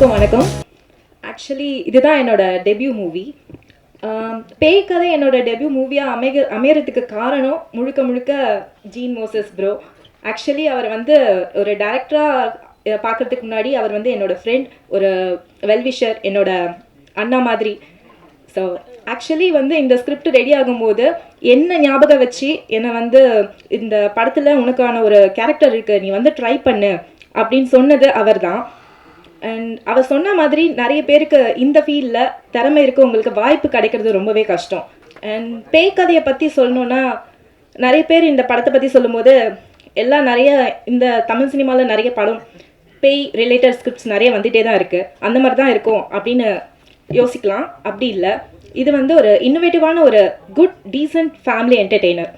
எல்லாருக்கும் வணக்கம் ஆக்சுவலி இதுதான் என்னோட டெபியூ மூவி பேய் கதை என்னோட டெபியூ மூவியாக அமைக அமையறதுக்கு காரணம் முழுக்க முழுக்க ஜீன் மோசஸ் ப்ரோ ஆக்சுவலி அவர் வந்து ஒரு டேரக்டராக பார்க்கறதுக்கு முன்னாடி அவர் வந்து என்னோட ஃப்ரெண்ட் ஒரு வெல்விஷர் என்னோட அண்ணா மாதிரி. ஸோ ஆக்சுவலி வந்து இந்த ஸ்கிரிப்ட் ரெடி ஆகும்போது என்ன ஞாபகம் வச்சு என்னை வந்து இந்த படத்தில் உனக்கான ஒரு கேரக்டர் இருக்கு நீ வந்து ட்ரை பண்ணு அப்படின்னு சொன்னது அவர் தான் அண்ட் அவர் சொன்ன மாதிரி நிறைய பேருக்கு இந்த ஃபீல்டில் திறமை இருக்கவங்களுக்கு வாய்ப்பு கிடைக்கிறது ரொம்பவே கஷ்டம். அண்ட் பேய் கதையை பற்றி சொல்லணுன்னா நிறைய பேர் இந்த படத்தை பற்றி சொல்லும்போது எல்லாம் நிறைய இந்த தமிழ் சினிமாவில் நிறைய படம் பேய் ரிலேட்டட் ஸ்கிரிப்ட்ஸ் நிறைய வந்துகிட்டே தான் இருக்குது அந்த மாதிரி தான் இருக்கும் அப்படின்னு யோசிக்கலாம். அப்படி இல்லை. இது வந்து ஒரு இன்னோவேட்டிவான ஒரு குட் டீசெண்ட் ஃபேமிலி என்டர்டெய்னர்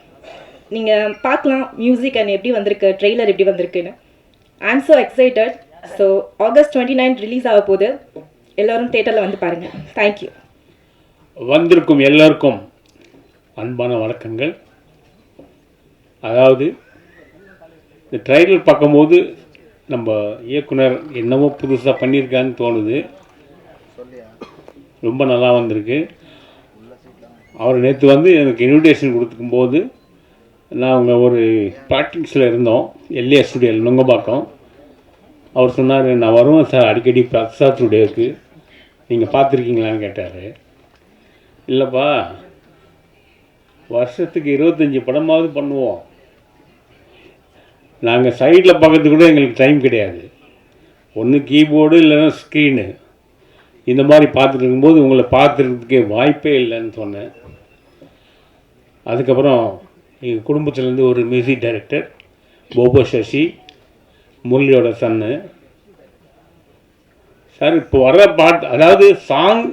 நீங்கள் பார்க்கலாம் மியூசிக் அண்ட் எப்படி வந்திருக்கு ட்ரெய்லர் எப்படி வந்திருக்குன்னு. I'm so excited so August twenty nine release ஆக போகுது. எல்லோரும் தேட்டரில் வந்து பாருங்கள் தேங்க்யூ வந்திருக்கும் எல்லோருக்கும் அன்பான வணக்கங்கள். அதாவது இந்த ட்ரைலர் பார்க்கும்போது நம்ம இயக்குனர் என்னவோ புதுசாக பண்ணியிருக்கான்னு தோணுது. ரொம்ப நல்லா வந்திருக்கு. அவர் நேற்று வந்து எனக்கு இன்விடேஷன் கொடுத்துக்கும்போது நான் அவங்க ஒரு ப்ராக்டிக்ஸில் இருந்தோம். எல்ஏ ஸ்டுடியோவில் நுங்கம்பாக்கம். அவர் சொன்னார் நான் வருவேன் சார் அடிக்கடி பிரசாத் ஸ்டுடியோவுக்கு நீங்கள் பார்த்துருக்கீங்களான்னு கேட்டார். இல்லைப்பா வருஷத்துக்கு இருபத்தஞ்சி படமாவது பண்ணுவோம். நாங்கள் சைடில் பார்க்கறதுக்கு கூட எங்களுக்கு டைம் கிடையாது. ஒன்று கீபோர்டு இல்லைன்னா ஸ்க்ரீனு இந்த மாதிரி பார்த்துட்டு இருக்கும்போது உங்களை பார்த்துறதுக்கே வாய்ப்பே இல்லைன்னு சொன்னேன். அதுக்கப்புறம் எங்கள் குடும்பத்துலேருந்து ஒரு மியூசிக் டைரக்டர் போபோ சசி முரளியோட சன்னு சார் இப்போ வர்ற பாட்டு அதாவது சாங்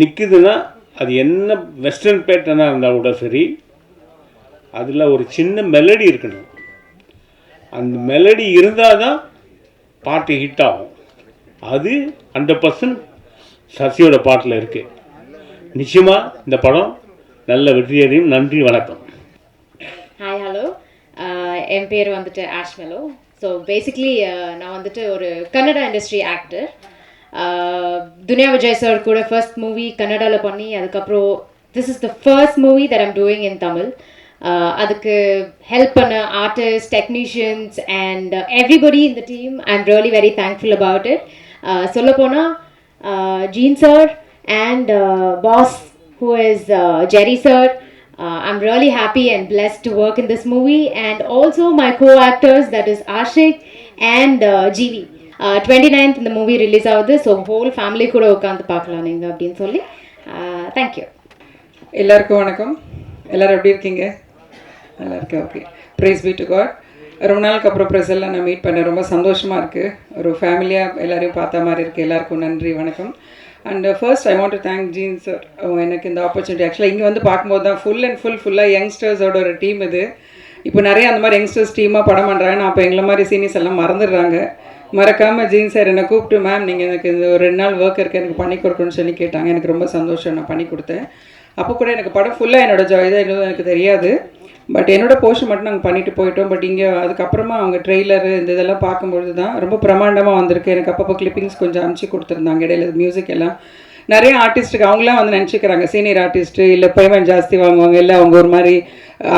நிற்குதுன்னா அது என்ன வெஸ்டர்ன் பேட்டர்னாக இருந்தால் கூட சரி அதில் ஒரு சின்ன மெலடி இருக்கணும். அந்த மெலடி இருந்தால் தான் பாட்டு ஹிட் ஆகும். அது ஹண்ட்ரட் பர்சன்ட் சசியோட பாட்டில் இருக்குது நிச்சயமாக இந்த படம் நல்ல வெற்றியடையும். நன்றி வணக்கம். ஹாய் ஹலோ என் பேர் வந்துட்டு ஆஷ்மெலோ ஸோ பேசிக்லி நான் வந்துட்டு ஒரு Kannada industry actor Duniya Vijay sir கூட ஃபர்ஸ்ட் மூவி கன்னடாவில் பண்ணி அதுக்கப்புறம் this is the first movie that I'm doing in Tamil அதுக்கு ஹெல்ப் பண்ண ஆர்டிஸ்ட் டெக்னீஷியன்ஸ் அண்ட் எவ்ரிபடி இந்த team I am really very thankful about it சொல்லப்போனால் Jean sir and boss who is Jerry sir. Uh, I'm really happy and blessed to work in this movie, and also my co-actors that is Ashik and uh, GV. Uh, 29th இந்த movie release ஆகுது so whole family கூட உட்காந்து பார்க்கலாம் நீங்கள் அப்படின்னு சொல்லி uh, thank you எல்லாருக்கும் வணக்கம். எல்லாரும் எப்படி இருக்கீங்க? நல்லா இருக்கேன் okay praise be to God ரொம்ப நாளுக்கு அப்புறம் ப்ரெஸெல்லாம் நான் மீட் பண்ணேன். ரொம்ப சந்தோஷமாக இருக்குது ஒரு ஃபேமிலியாக எல்லாரையும் பார்த்த மாதிரி இருக்குது எல்லாருக்கும் நன்றி வணக்கம். And first I want to thank Jean sir எனக்கு இந்த ஆப்பர்ச்சுனிட்டி ஆக்சுவலாக இங்கே வந்து பார்க்கும்போது தான் ஃபுல் அண்ட் ஃபுல் ஃபுல்லாக யங்ஸ்டர்ஸோட ஒரு டீம் இது. இப்போ நிறைய அந்த மாதிரி யங்ஸ்டர்ஸ் டீமாக படம் பண்ணுறாங்க நான் அப்போ எங்களை மாதிரி சீனியர்ஸ் எல்லாம் மறந்துடுறாங்க. மறக்காமல் ஜீன் சார் என்னை கூப்பிட்டு மேம் நீங்கள் எனக்கு இந்த ஒரு ரெண்டு நாள் ஒர்க் இருக்குது எனக்கு பண்ணி கொடுக்கணும்னு சொல்லி கேட்டாங்க. எனக்கு ரொம்ப சந்தோஷம். நான் பண்ணி கொடுத்தேன். அப்போ கூட எனக்கு படம் ஃபுல்லாக என்னோடய ஜாய் தான். எனக்கு தெரியாது. பட் என்னோட போர்ஷன் மட்டும் நாங்கள் பண்ணிட்டு போயிட்டோம். பட் இங்கே அதுக்கப்புறமா அவங்க ட்ரெய்லரு இந்த இதெல்லாம் பார்க்கும்பொழுது தான் ரொம்ப பிரமாண்டமாக வந்திருக்கு. எனக்கு அப்பப்போ கிளிப்பிங்ஸ் கொஞ்சம் அனுப்பிச்சி கொடுத்துருந்தாங்க. இடையில மியூசிக் எல்லாம் நிறைய ஆர்டிஸ்ட்டுக்கு அவங்களாம் வந்து நினச்சிக்கிறாங்க. சீனியர் ஆர்டிஸ்ட்டு இல்லை பேமெண்ட் ஜாஸ்தி வாங்குவாங்க. இல்லை அவங்க ஒரு மாதிரி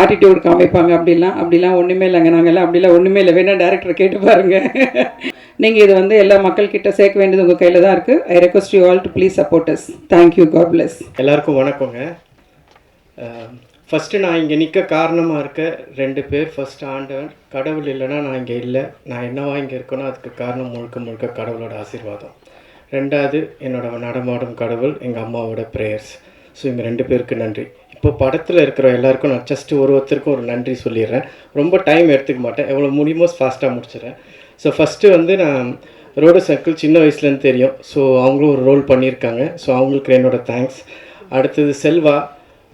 ஆட்டிடியூட் காமிப்பாங்க. அப்படிலாம் அப்படிலாம் ஒன்றுமே இல்லைங்க. நாங்கள் எல்லாம் அப்படிலாம் ஒன்றுமே இல்லை. வேணா டேரக்டர் கேட்டு பாருங்கள் நீங்கள் இது வந்து எல்லா மக்கள்கிட்ட சேர்க்க வேண்டியது உங்கள் கையில் தான் இருக்குது I request you all to please support us thank you God bless எல்லாருக்கும் வணக்கங்க. ஃபஸ்ட்டு நான் இங்கே நிற்க காரணமாக இருக்க ரெண்டு பேர் ஃபஸ்ட் ஆண்டவன். கடவுள் இல்லைன்னா நான் இங்கே இல்லை. நான் என்னவா இங்கே இருக்கேனோ அதுக்கு காரணம் முழுக்க முழுக்க கடவுளோட ஆசீர்வாதம். ரெண்டாவது என்னோட நடமாடும் கடவுள் எங்கள் அம்மாவோட ப்ரேயர்ஸ் ஸோ இவங்க ரெண்டு பேருக்கு நன்றி. இப்போ படத்தில் இருக்கிற எல்லாருக்கும் நான் ஜஸ்ட் ஒரு ஒருத்தருக்கும் ஒரு நன்றி சொல்லிடுறேன். ரொம்ப டைம் எடுத்துக்க மாட்டேன். எவ்வளோ முடியுமோ ஃபாஸ்ட்டாக முடிச்சிடுறேன். ஸோ ஃபஸ்ட்டு வந்து நான் ரோடு சர்க்கிள் சின்ன வயசுலேருந்து தெரியும். ஸோ அவங்களும் ஒரு ரோல் பண்ணியிருக்காங்க. ஸோ அவங்களுக்கு என்னோடய தேங்க்ஸ் அடுத்தது செல்வா.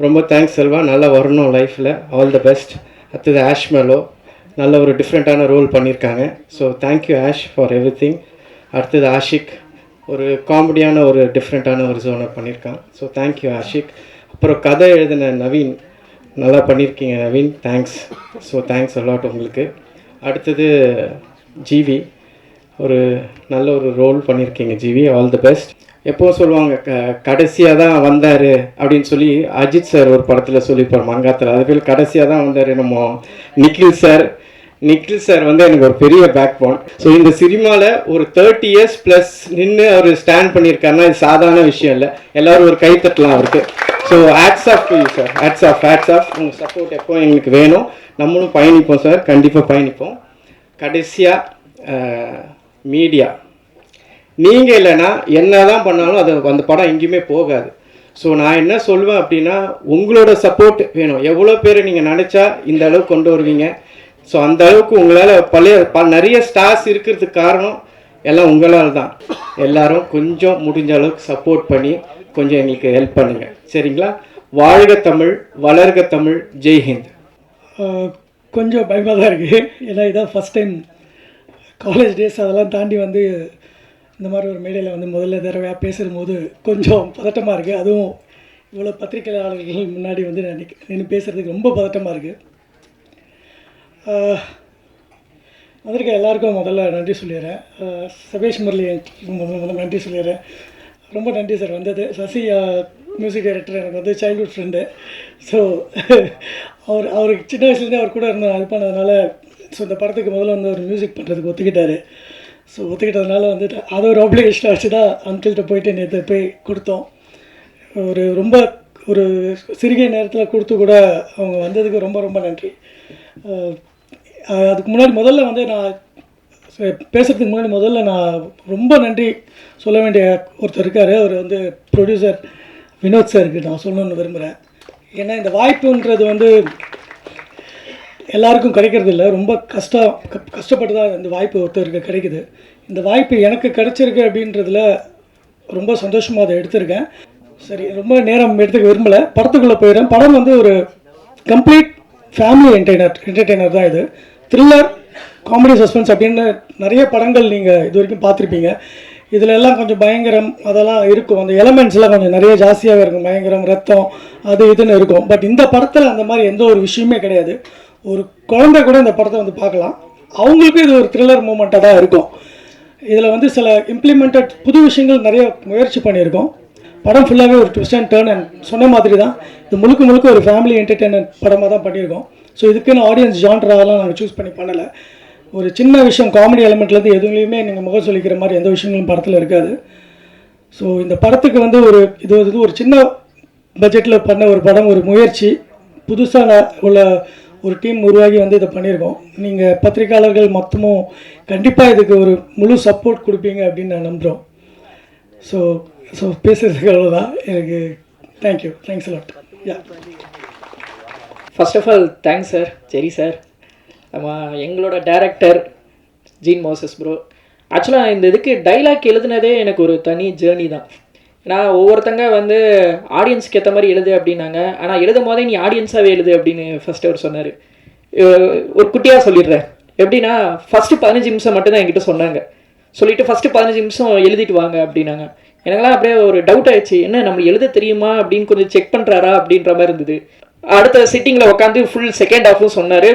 ரொம்ப தேங்க்ஸ் செல்வா. நல்லா வரணும் லைஃப்பில் ஆல் த பெஸ்ட் அடுத்தது ஆஷ் மேலோ. நல்ல ஒரு டிஃப்ரெண்ட்டான ரோல் பண்ணியிருக்காங்க so thank you Ash for everything அடுத்தது ஆஷிக் ஒரு காமெடியான ஒரு டிஃப்ரெண்ட்டான ஒரு ஜோனை பண்ணியிருக்கான் ஸோ தேங்க்யூ ஆஷிக் அப்புறம் கதை எழுதின நவீன். நல்லா பண்ணியிருக்கீங்க Naveen. Thanks so thanks a lot உங்களுக்கு. அடுத்தது ஜிவி ஒரு நல்ல ஒரு ரோல் பண்ணியிருக்கீங்க ஜிவி. ஆல் தி பெஸ்ட் எப்போவும் சொல்லுவாங்க க கடைசியாக தான் வந்தார் அப்படின்னு சொல்லி அஜித் சார் ஒரு படத்தில் சொல்லியிருப்பார் மங்காத்தில். அது பேர் கடைசியாக தான் வந்தார் நம்ம நிக்கில் சார் நிக்கில் சார் வந்து எனக்கு ஒரு பெரிய பேக் போன் ஸோ இந்த சினிமாவில் ஒரு தேர்ட்டி இயர்ஸ் ப்ளஸ் நின்று அவர் ஸ்டாண்ட் பண்ணியிருக்காருன்னா இது சாதாரண விஷயம் இல்லை. எல்லோரும் ஒரு கை தட்டலாம் அவருக்கு. So hats off to you sir hats off hats off உங்கள் சப்போர்ட் எப்போ எங்களுக்கு வேணும் நம்மளும் பயணிப்போம் சார் கண்டிப்பாக பயணிப்போம். கடைசியாக மீடியா நீங்கள் இல்லைன்னா என்ன தான் பண்ணாலும் அது அந்த படம் எங்கேயுமே போகாது. ஸோ நான் என்ன சொல்லுவேன் அப்படின்னா உங்களோட சப்போர்ட் வேணும். எவ்வளோ பேர் நீங்கள் நினச்சா இந்த அளவுக்கு கொண்டு வருவீங்க. ஸோ அந்த அளவுக்கு உங்களால் பழைய ப நிறைய ஸ்டார்ஸ் இருக்கிறதுக்கு காரணம் எல்லாம் உங்களால் தான். எல்லாரும் கொஞ்சம் முடிஞ்ச அளவுக்கு சப்போர்ட் பண்ணி கொஞ்சம் எங்களுக்கு ஹெல்ப் பண்ணுங்கள் சரிங்களா? வாழ்க தமிழ் வளர்க தமிழ். ஜெய்ஹிந்த் கொஞ்சம் பயமாக தான் இருக்குது ஏன்னா இதான் ஃபஸ்ட் டைம் காலேஜ் டேஸ் அதெல்லாம் தாண்டி வந்து இந்த மாதிரி ஒரு மேடையில் வந்து முதல்ல தடவையாக பேசும்போது கொஞ்சம் பதட்டமாக இருக்குது அதுவும் இவ்வளோ பத்திரிகையாளர்கள் முன்னாடி வந்து நான் நின்று பேசுகிறதுக்கு ரொம்ப பதட்டமாக இருக்குது வந்திருக்க எல்லாருக்கும் முதல்ல நன்றி சொல்லிடுறேன். சபேஷ் முரளி முதல்ல நன்றி சொல்லிடுறேன். ரொம்ப நன்றி சார் வந்தது. சசி மியூசிக் டைரக்டர் எனக்கு வந்து சைல்ட்ஹுட் ஃப்ரெண்டு ஸோ அவர் அவருக்கு சின்ன வயசுலேருந்தே அவர் கூட இருந்தேன் அது பண்ணதுனால ஸோ இந்த படத்துக்கு முதல்ல வந்து அவர் மியூசிக் பண்ணுறதுக்கு ஒத்துக்கிட்டாரு. ஸோ ஒத்துக்கிட்டதுனால வந்துட்டு அதை ஒரு ஆப்ளிகேஷனை வச்சு தான் அங்கிள்கிட்ட போயிட்டு நேற்று போய் கொடுத்தோம். ஒரு ரொம்ப ஒரு சிறுகிய நேரத்தில் கொடுத்து கூட அவங்க வந்ததுக்கு ரொம்ப ரொம்ப நன்றி. அதுக்கு முன்னாடி முதல்ல வந்து நான் பேசுகிறதுக்கு பேசுறதுக்கு முன்னாடி முதல்ல நான் ரொம்ப நன்றி சொல்ல வேண்டிய ஒருத்தர் இருக்கார். அவர் வந்து ப்ரொடியூசர் வினோத் சாருக்கு நான் சொல்லணும்னு விரும்புகிறேன் ஏன்னா இந்த வாய்ப்புன்றது வந்து எல்லாருக்கும் கிடைக்கிறது இல்லை. ரொம்ப கஷ்டம் கஷ்டப்பட்டு தான் இந்த வாய்ப்பு ஒருத்தருக்கு கிடைக்குது. இந்த வாய்ப்பு எனக்கு கிடைச்சிருக்கு அப்படின்றதுல ரொம்ப சந்தோஷமாக அதை எடுத்திருக்கேன். சரி ரொம்ப நேரம் எடுத்துக்க விரும்பலை. படத்துக்குள்ளே போயிடுறேன். படம் வந்து ஒரு கம்ப்ளீட் ஃபேமிலி என்டர்டைனர் என்டர்டெய்னர் தான் இது. த்ரில்லர் காமெடி சஸ்பென்ஸ் அப்படின்னு நிறைய படங்கள் நீங்கள் இது வரைக்கும் பார்த்துருப்பீங்க. இதில் எல்லாம் கொஞ்சம் பயங்கரம் அதெல்லாம் இருக்கும். அந்த எலமெண்ட்ஸ்லாம் கொஞ்சம் நிறைய ஜாஸ்தியாக இருக்கும். பயங்கரம் ரத்தம் அது இதுன்னு இருக்கும். பட் இந்த படத்தில் அந்த மாதிரி எந்த ஒரு விஷயமே கிடையாது. ஒரு குழந்தை கூட இந்த படத்தை வந்து பார்க்கலாம். அவங்களுக்கும் இது ஒரு த்ரில்லர் மூமெண்ட்டாக தான் இருக்கும். இதில் வந்து சில இம்ப்ளிமெண்டட் புது விஷயங்கள் நிறைய முயற்சி பண்ணியிருக்கோம். படம் ஃபுல்லாகவே ஒரு ட்விஸ்ட் அண்ட் டேர்ன் அண்ட் சொன்ன மாதிரி தான். இது முழுக்க முழுக்க ஒரு ஃபேமிலி என்டர்டெயின்மெண்ட் படமாக தான் பண்ணியிருக்கோம். ஸோ இதுக்குன்னு ஆடியன்ஸ் ஜான்ட்ராவெல்லாம் நாங்கள் சூஸ் பண்ணி பண்ணலை. ஒரு சின்ன விஷயம் காமெடி எலமெண்ட்லேருந்து எதுலேயுமே நீங்கள் முகம் சொல்லிக்கிற மாதிரி எந்த விஷயங்களும் படத்தில் இருக்காது. ஸோ இந்த படத்துக்கு வந்து ஒரு இது வந்து ஒரு சின்ன பட்ஜெட்டில் பண்ண ஒரு படம் ஒரு முயற்சி. புதுசாக உள்ள ஒரு டீம் உருவாகி வந்து இதை பண்ணியிருக்கோம். நீங்கள் பத்திரிகையாளர்கள் மொத்தமும் கண்டிப்பாக இதுக்கு ஒரு முழு சப்போர்ட் கொடுப்பீங்க அப்படின்னு நான் நம்புகிறோம் ஸோ ஸோ பேசுகிறதுக்கு அவ்வளோதான் எனக்கு thank you thanks lot ya first of all thanks sir சரி சார் நம்ம எங்களோட டேரக்டர் ஜீன் மோசஸ் ப்ரோ ஆக்சுவலாக இந்த இதுக்கு டைலாக் எழுதுனதே எனக்கு ஒரு தனி ஜேர்னி தான். ஏன்னா ஒவ்வொருத்தங்க வந்து ஆடியன்ஸ்க்கு ஏற்ற மாதிரி எழுது அப்படின்னாங்க. ஆனால் எழுதும் போதே நீ ஆடியன்ஸாகவே எழுது அப்படின்னு ஃபர்ஸ்ட் அவர் சொன்னார். ஒரு குட்டியாக சொல்லிடுறேன். எப்படின்னா ஃபஸ்ட்டு பதினஞ்சு நிமிஷம் மட்டும்தான் என்கிட்ட சொன்னாங்க. சொல்லிட்டு ஃபஸ்ட்டு பதினஞ்சு நிமிஷம் எழுதிட்டு வாங்க அப்படின்னாங்க. எனக்கெல்லாம் அப்படியே ஒரு டவுட் ஆயிடுச்சு. என்ன நம்ம எழுத தெரியுமா அப்படின்னு கொஞ்சம் செக் பண்ணுறாரா அப்படின்ற மாதிரி இருந்தது. அடுத்த சிட்டிங்கில் உட்காந்து ஃபுல் செகண்ட் ஹாஃபும் சொன்னார்.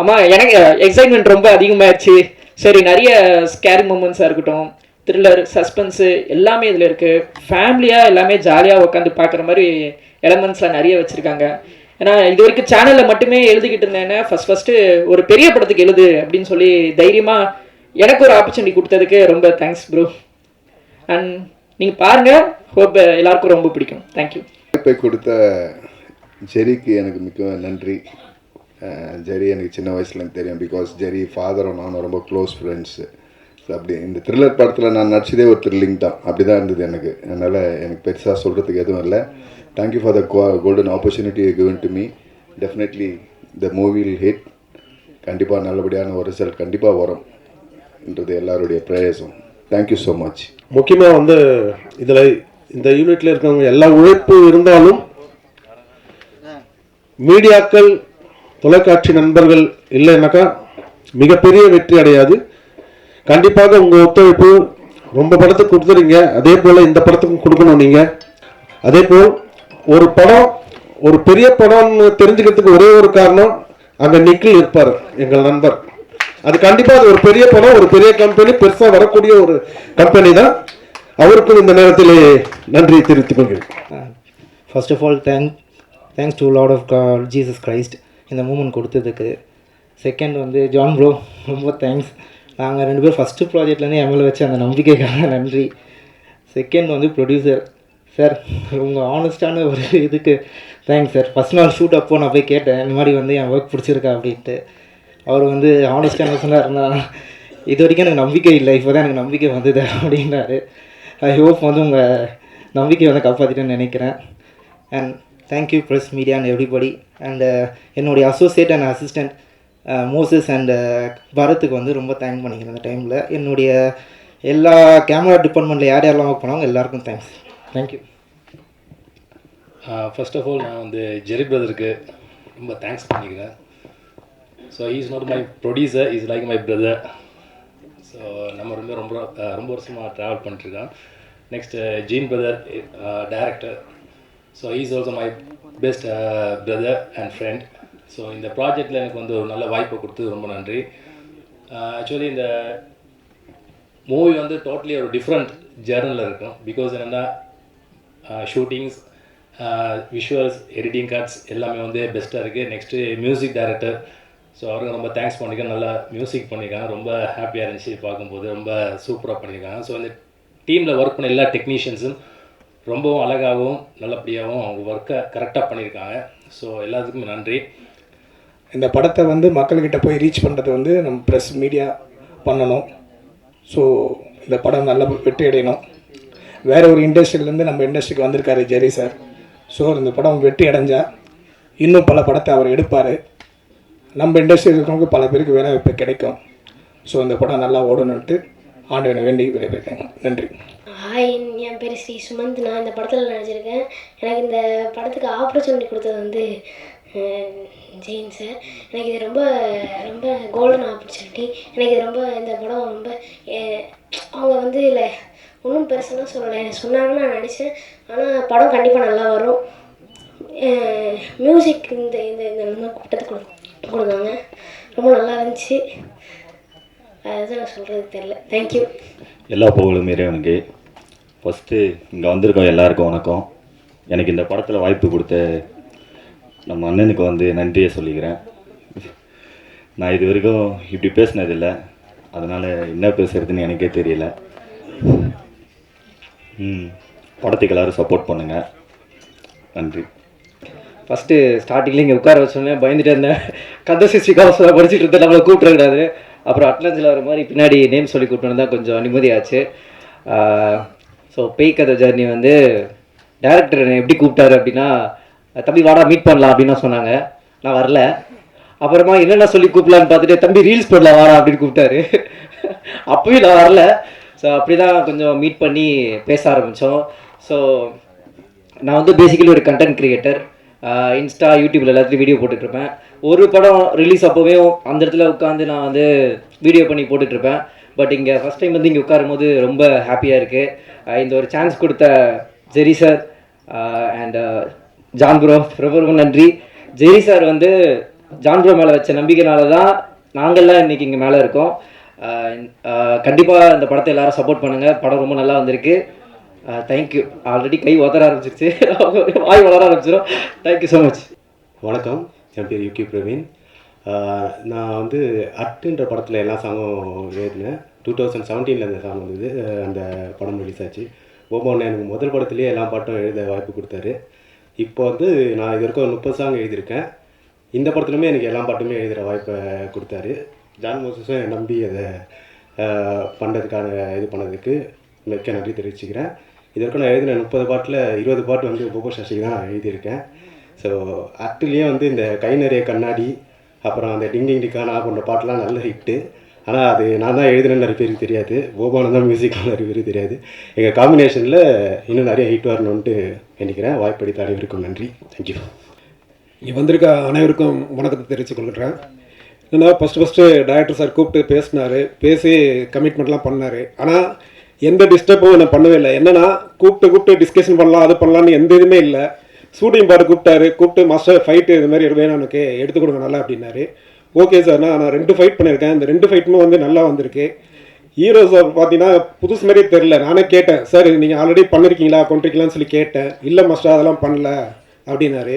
ஆமாம் எனக்கு எக்ஸைட்மெண்ட் ரொம்ப அதிகமாகிடுச்சு சரி நிறைய ஸ்கேரி மூமெண்ட்ஸாக இருக்கட்டும். த்ரில்லர் சஸ்பென்ஸு எல்லாமே இதில் இருக்குது ஃபேமிலியாக எல்லாமே ஜாலியாக உட்காந்து பார்க்குற மாதிரி எலமெண்ட்ஸ்லாம் நிறைய வச்சுருக்காங்க. ஏன்னா இது வரைக்கும் சேனலில் மட்டுமே எழுதிக்கிட்டு இருந்தேன்னா ஃபஸ்ட் ஃபஸ்ட்டு ஒரு பெரிய படத்துக்கு எழுது அப்படின்னு சொல்லி தைரியமாக எனக்கு ஒரு ஆப்பர்ச்சுனிட்டி கொடுத்ததுக்கு ரொம்ப தேங்க்ஸ் ப்ரோ அண்ட் நீங்கள் பாருங்கள் ஹோப் எல்லாருக்கும் ரொம்ப பிடிக்கும். தேங்க்யூ வாய்ப்பை கொடுத்த ஜெரிக்கு எனக்கு மிக்க நன்றி. ஜெரி எனக்கு சின்ன வயசுலேருந்து தெரியும். பிகாஸ் ஜெரி ஃபாதரும் நானும் ரொம்ப க்ளோஸ் ஃப்ரெண்ட்ஸு அப்படி இந்த த்ரில்லர் படத்தில் நான் நடிச்சதே ஒரு த்ரில்லிங் தான். அப்படி தான் இருந்தது எனக்கு. அதனால் எனக்கு பெருசாக சொல்கிறதுக்கு எதுவும் இல்லை. Thank you for the golden opportunity given to me definitely the மூவில் hit கண்டிப்பாக நல்லபடியான ஒரு ரிசல்ட் கண்டிப்பாக வரும்ன்றது எல்லாருடைய ப்ரேயர்ஸும் தேங்க்யூ ஸோ மச் முக்கியமாக வந்து இதில் இந்த யூனிட்டில் இருக்கிறவங்க எல்லா உழைப்பு இருந்தாலும் மீடியாக்கள் தொலைக்காட்சி நண்பர்கள் இல்லைன்னாக்கா மிகப்பெரிய வெற்றி அடையாது. கண்டிப்பாக உங்கள் ஒத்துழைப்பு ரொம்ப படத்துக்கு கொடுத்துறீங்க. அதே போல் இந்த படத்துக்கும் கொடுக்கணும் நீங்கள் அதே போல் ஒரு படம் ஒரு பெரிய படம்னு தெரிஞ்சுக்கிறதுக்கு ஒரே ஒரு காரணம் அங்கே நிக்கில் இருப்பார் எங்கள் நண்பர். அது கண்டிப்பாக அது ஒரு பெரிய படம் ஒரு பெரிய கம்பெனி பெருசாக வரக்கூடிய ஒரு கம்பெனி தான். அவருக்கும் இந்த நேரத்தில் நன்றி தெரிவித்துக் கொள்கிறேன். First of all thank thanks to Lord of God Jesus Christ இந்த மூமெண்ட் கொடுத்ததுக்கு. செகண்ட் வந்து ஜான் ப்ரோ ரொம்ப தேங்க்ஸ் நாங்கள் ரெண்டு பேரும் ஃபஸ்ட்டு ப்ராஜெக்ட்லேருந்து எம்எல்ஏ வச்ச அந்த நம்பிக்கைக்காக நன்றி. செகண்ட் வந்து ப்ரொடியூசர் சார் உங்கள் ஆனஸ்டான ஒரு இதுக்கு தேங்க்ஸ் சார் ஃபஸ்ட் நாள் ஷூட் அப்போ நான் போய் கேட்டேன் இந்த மாதிரி வந்து என் ஒர்க் பிடிச்சிருக்கா? அப்படின்ட்டு. அவர் வந்து ஆனஸ்டான சொன்னார்னா இது வரைக்கும் எனக்கு நம்பிக்கை இல்லை. இப்போ தான் எனக்கு நம்பிக்கை வந்தது அப்படின்னாரு. ஐ ஹோப் வந்து உங்கள் நம்பிக்கையை வந்து காப்பாற்றிட்டேன்னு நினைக்கிறேன். And thank you press media and everybody and என்னுடைய associate and assistant Moses and பரத்துக்கு வந்து ரொம்ப தேங்க் பண்ணிக்கிறேன் அந்த டைமில் என்னுடைய எல்லா கேமரா டிபார்ட்மெண்ட்டில் யார் யாரெல்லாம் ஒர்க் பண்ணாங்க எல்லாருக்கும் thanks thank you first of all நான் வந்து ஜெரி பிரதருக்கு ரொம்ப தேங்க்ஸ் பண்ணிக்கிறேன். So is not my producer is like my brother so நம்ம ரொம்ப ரொம்ப ரொம்ப வருஷமாக ட்ராவல் பண்ணிட்டுருக்கோம் next Jean brother director so is also my best brother and friend so இந்த ப்ராஜெக்டில் எனக்கு வந்து ஒரு நல்ல வாய்ப்பை கொடுத்து ரொம்ப நன்றி. Uh, ஆக்சுவலி இந்த மூவி வந்து டோட்டலி ஒரு டிஃப்ரெண்ட் ஜேர்னலில் இருக்கும். பிகாஸ் என்னென்னா ஷூட்டிங்ஸ் விஷுவல்ஸ் எடிட்டிங் கார்ட்ஸ் எல்லாமே வந்து பெஸ்ட்டாக இருக்குது நெக்ஸ்ட்டு மியூசிக் டைரக்டர் ஸோ அவருக்கு ரொம்ப தேங்க்ஸ் பண்ணிக்கிறேன். நல்லா மியூசிக் பண்ணியிருக்காங்க. ரொம்ப ஹாப்பியாக இருந்துச்சு பார்க்கும்போது. ரொம்ப சூப்பராக பண்ணியிருக்காங்க. ஸோ இந்த டீமில் ஒர்க் பண்ண எல்லா டெக்னீஷியன்ஸும் ரொம்பவும் அழகாகவும் நல்லபடியாகவும் அவங்க ஒர்க்கை கரெக்டாக பண்ணியிருக்காங்க. ஸோ எல்லாத்துக்குமே நன்றி. இந்த படத்தை வந்து மக்கள்கிட்ட போய் ரீச் பண்ணுறது வந்து நம்ம ப்ரெஸ் மீடியா பண்ணணும். ஸோ இந்த படம் நல்ல வெற்றி அடையணும். வேற ஒரு இண்டஸ்ட்ரியிலேருந்து நம்ம இண்டஸ்ட்ரிக்கு வந்திருக்காரு ஜெரி சார் ஸோ இந்த படம் வெற்றி அடைஞ்சால் இன்னும் பல படத்தை அவர் எடுப்பார். நம்ம இண்டஸ்ட்ரியில் இருக்கிறவங்க பல பேருக்கு வேலை வாய்ப்பு கிடைக்கும். ஸோ இந்த படம் நல்லா ஓடணுன்ட்டு ஆண்டவனை வேண்டி விடைபெறுகிறேன். நன்றி. ஹாய் என் பேர் ஸ்ரீ சுமந்த். நான் இந்த படத்தில் நடிச்சிருக்கேன். எனக்கு இந்த படத்துக்கு ஆப்பர்ச்சுனிட்டி கொடுத்தது வந்து ஜெயின் சார் எனக்கு இது ரொம்ப ரொம்ப கோல்டன் ஆப்பர்ச்சுனிட்டி எனக்கு இது ரொம்ப இந்த படம் ரொம்ப அவங்க வந்து இல்லை ஒன்றும் பெருசெல்லாம் சொல்லலை. சொன்னாங்கன்னு நான் நினச்சேன் ஆனால் படம் கண்டிப்பாக நல்லா வரும். மியூசிக் இந்த இந்த இந்த கூட்டத்துக்கு கொடு கொடுத்தாங்க. ரொம்ப நல்லா இருந்துச்சு. அதுதான் நான் சொல்கிறது தெரில தேங்க்யூ எல்லா புகழும் இறைவனுக்கு. ஃபஸ்ட்டு இங்கே வந்திருக்கோம் எல்லாருக்கும் வணக்கம். எனக்கு இந்த படத்தில் வாய்ப்பு கொடுத்த நம்ம அண்ணனுக்கு வந்து நன்றியை சொல்லிக்கிறேன். நான் இது வரைக்கும் இப்படி பேசினதில்லை. அதனால் என்ன பேசுகிறதுன்னு எனக்கே தெரியல. ம் படத்துக்கு எல்லோரும் சப்போர்ட் பண்ணுங்கள் நன்றி. ஃபஸ்ட்டு ஸ்டார்டிங்கில் இங்கே உட்கார வச்சோன்னே பயந்துட்டு இருந்தேன். கந்த சிஸ்டி கவசம் படிச்சுட்டு இருந்தேன். நம்மளை கூப்பிடக்கூடாது அப்புறம் அட்லன்ஸில் வர மாதிரி பின்னாடி நேம் சொல்லி கூப்பிட்டோன்னு தான் கொஞ்சம் நிம்மதியாச்சு. ஸோ பேய் கதை ஜர்னி வந்து டேரக்டர் என்னை எப்படி கூப்பிட்டாரு அப்படின்னா தம்பி வாடா மீட் பண்ணலாம் அப்படின்னு சொன்னாங்க. நான் வரல. அப்புறமா என்னென்ன சொல்லி கூப்பிடலான்னு பார்த்துட்டு தம்பி ரீல்ஸ் பண்ணலாம் வாடா அப்படின்னு கூப்பிட்டாரு. அப்பயும் நான் வரல. ஸோ அப்படி தான் கொஞ்சம் மீட் பண்ணி பேச ஆரம்பித்தோம் ஸோ நான் வந்து பேசிக்கலி ஒரு கண்டென்ட் கிரியேட்டர் இன்ஸ்டா யூடியூப்ல எல்லாத்துலேயும் வீடியோ போட்டுட்ருப்பேன். ஒரு படம் ரிலீஸ் அப்போவே அந்த இடத்துல உட்காந்து நான் வந்து வீடியோ பண்ணி போட்டுட்ருப்பேன். பட் இங்கே ஃபஸ்ட் டைம் வந்து இங்கே உட்காரும் போது ரொம்ப ஹாப்பியாக இருக்குது இந்த ஒரு சான்ஸ் கொடுத்த Jerry sir and John bro ரொம்ப ரொம்ப நன்றி. ஜெரி சார் வந்து ஜான் ப்ரோ மேலே வச்ச நம்பிக்கைனால தான் நாங்கள்லாம் இன்றைக்கி இங்கே மேலே இருக்கோம். கண்டிப்பாக இந்த படத்தை எல்லாரும் சப்போர்ட் பண்ணுங்கள் படம் ரொம்ப நல்லா வந்திருக்கு. தேங்க்யூ ஆல்ரெடி கை உதற ஆரம்பிச்சிருச்சு. வாய் வளர ஆரம்பிச்சிடும் தேங்க்யூ ஸோ மச் வணக்கம். என் பேர் யூகி பிரவீன். நான் வந்து அட்டுன்ற படத்தில் எல்லா சாங்கும் எழுதினேன். டூ தௌசண்ட் செவன்டீனில் அந்த சாங் வந்தது. அந்த படம் ரிலீஸ் ஆச்சு. ஓபோன் எனக்கு முதல் படத்துலேயே எல்லா பாட்டும் எழுத வாய்ப்பு கொடுத்தாரு. இப்போ வந்து நான் இது வரைக்கும் முப்பது சாங் எழுதியிருக்கேன். இந்த படத்துலையுமே எனக்கு எல்லா பாட்டுமே எழுதுகிற வாய்ப்பை கொடுத்தாரு. ஜான் மோசஸும் என்னை நம்பி அதை பண்ணுறதுக்கான இது பண்ணதுக்கு மிக்க நன்றி தெரிவிச்சுக்கிறேன். இது வரைக்கும் நான் எழுதின முப்பது பாட்டில் இருபது பாட்டு வந்து போபோ சசிக்கு தான் நான் எழுதியிருக்கேன் ஸோ ஆக்சுவலியே வந்து இந்த கை நிறைய கண்ணாடி அப்புறம் அந்த டிங் டிங் டிக்கான போன்ற பாட்டெலாம் நல்ல ஹிட்டு ஆனால் அது நான் தான் எழுதுனேன்னு நிறைய பேருக்கு தெரியாது. போபானம் தான் மியூசிக் நிறைய பேருக்கு தெரியாது. எங்கள் காம்பினேஷனில் இன்னும் நிறைய ஹிட் வரணும்ன்ட்டு நினைக்கிறேன். வாய்ப்பளித்த அனைவருக்கும் நன்றி. தேங்க்யூ இங்கே வந்திருக்க அனைவருக்கும் வணக்கத்தை தெரிவித்துக் கொள்கிறேன். என்னன்னா ஃபஸ்ட்டு ஃபஸ்ட்டு டைரக்டர் சார் கூப்பிட்டு பேசினார். பேசி கமிட்மெண்ட்லாம் பண்ணார். ஆனால் எந்த டிஸ்டர்பும் என்ன பண்ணவே இல்லை. என்னன்னா கூப்பிட்டு கூப்பிட்டு டிஸ்கஷன் பண்ணலாம் அது பண்ணலான்னு எந்த இதுவுமே இல்லை. ஷூட்டிங் பாட்டு கூப்பிட்டாரு. கூப்பிட்டு மாஸ்டர் ஃபைட்டு இது மாதிரி வேணும் எனக்கு எடுத்து கொடுங்க நல்லா அப்படின்னாரு. ஓகே சார் நான் நான் ரெண்டு ஃபைட் பண்ணியிருக்கேன். இந்த ரெண்டு ஃபைட்டுமே வந்து நல்லா வந்திருக்கு. ஹீரோஸ் பார்த்தீங்கன்னா புதுசு மாதிரியே தெரில நானே கேட்டேன் சார் நீங்கள் ஆல்ரெடி பண்ணியிருக்கீங்களா கொண்டிருக்கீங்களான்னு சொல்லி கேட்டேன். இல்லை மாஸ்டர் அதெல்லாம் பண்ணல. அப்படின்னாரு.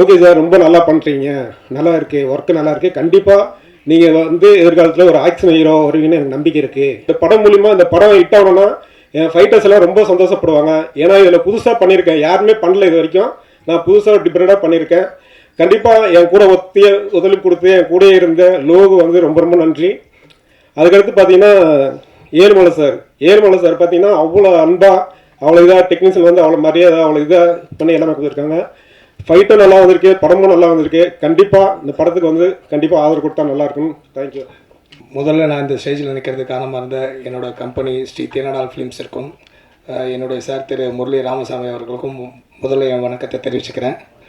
ஓகே சார் ரொம்ப நல்லா பண்ணுறீங்க நல்லா இருக்கு. ஒர்க்கு நல்லா இருக்கு. கண்டிப்பாக நீங்கள் வந்து எதிர்காலத்தில் ஒரு ஆக்ஷன் ஹீரோ வருவீங்கன்னு எனக்கு நம்பிக்கை இருக்குது இந்த படம் மூலிமா இந்த படம் ஹிட் ஆகணும்னா என் ஃபைட்டர்ஸ் எல்லாம் ரொம்ப சந்தோஷப்படுவாங்க. ஏன்னா இதில் புதுசாக பண்ணியிருக்கேன். யாருமே பண்ணல இது வரைக்கும். நான் புதுசாக டிஃப்ரெண்ட்டாக பண்ணியிருக்கேன். கண்டிப்பாக என் கூட ஒத்திய ஒத்துழைப்பு கொடுத்து என் கூட இருந்த லோகு வந்து ரொம்ப ரொம்ப நன்றி. அதுக்கடுத்து பார்த்தீங்கன்னா ஏழுமலை சார். ஏழுமலை சார் பார்த்தீங்கன்னா அவ்வளோ அன்பாக அவ்வளோ இதாக டெக்னீஷியன் வந்து அவ்வளோ மரியாதை அவ்வளோ இதாக பண்ணி எல்லாமே கொடுத்துருக்காங்க. ஃபைட்டும் நல்லா வந்திருக்கு படமும் நல்லா வந்திருக்கு. கண்டிப்பாக இந்த படத்துக்கு வந்து கண்டிப்பாக ஆதரவு கொடுத்தா நல்லாயிருக்கும் தேங்க்யூ முதல்ல நான் இந்த ஸ்டேஜில் நிற்கிறது காரணமாக இருந்த என்னோட கம்பெனி ஸ்ரீ தேனடால் ஃபிலிம்ஸ் இருக்கும். என்னுடைய சார் திரு முரளி ராமசாமி அவர்களுக்கும் முதல்ல என் வணக்கத்தை தெரிவிச்சுக்கிறேன்.